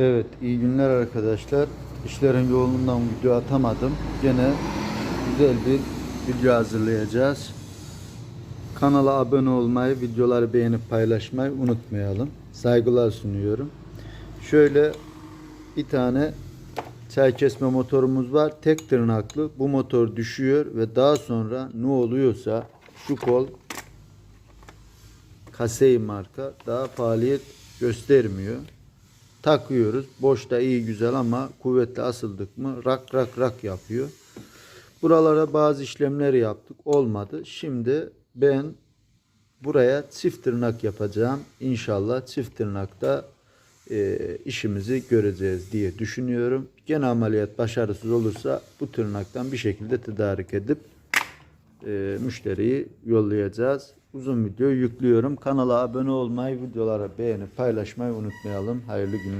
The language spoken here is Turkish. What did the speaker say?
Evet, iyi günler arkadaşlar. İşlerin yoğunluğundan video atamadım. Gene güzel bir video hazırlayacağız. Kanala abone olmayı, videoları beğenip paylaşmayı unutmayalım. Saygılar sunuyorum. Şöyle bir tane çay kesme motorumuz var. Tek tırnaklı. Bu motor düşüyor ve daha sonra ne oluyorsa şu kol Kasey marka daha faaliyet göstermiyor. Takıyoruz. Boşta iyi güzel ama kuvvetli asıldık mı rak rak rak yapıyor. Buralara bazı işlemler yaptık. Olmadı. Şimdi ben buraya çift tırnak yapacağım. İnşallah çift tırnakta e, işimizi göreceğiz diye düşünüyorum. Gene ameliyat başarısız olursa bu tırnaktan bir şekilde tedarik edip e, müşteriyi yollayacağız. Uzun video yüklüyorum. Kanala abone olmayı, videolara beğenip paylaşmayı unutmayalım. Hayırlı günler.